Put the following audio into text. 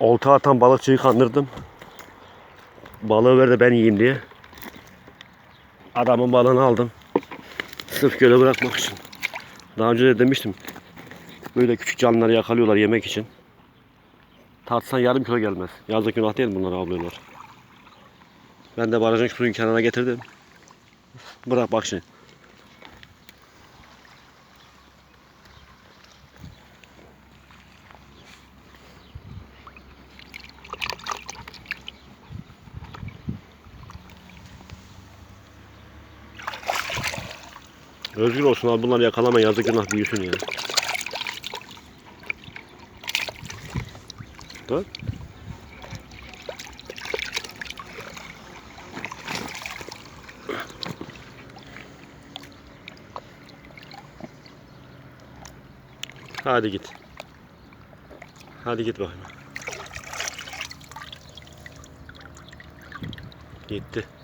Olta atan balıkçıyı kandırdım. Balığı ver de ben yiyeyim diye. Adamın balığını aldım. Sırf göle bırakmak için. Daha önce de demiştim. Böyle küçük canlıları yakalıyorlar yemek için. Tartsan yarım kilo gelmez. Yazık günah değil bunları avlıyorlar. Ben de barajın suyun kenarına getirdim. Bırak bak şimdi. Özgür olsun abi bunları yakalama yazık günah büyüsün ya. Bak. Hadi git. Hadi git bakayım. Gitti.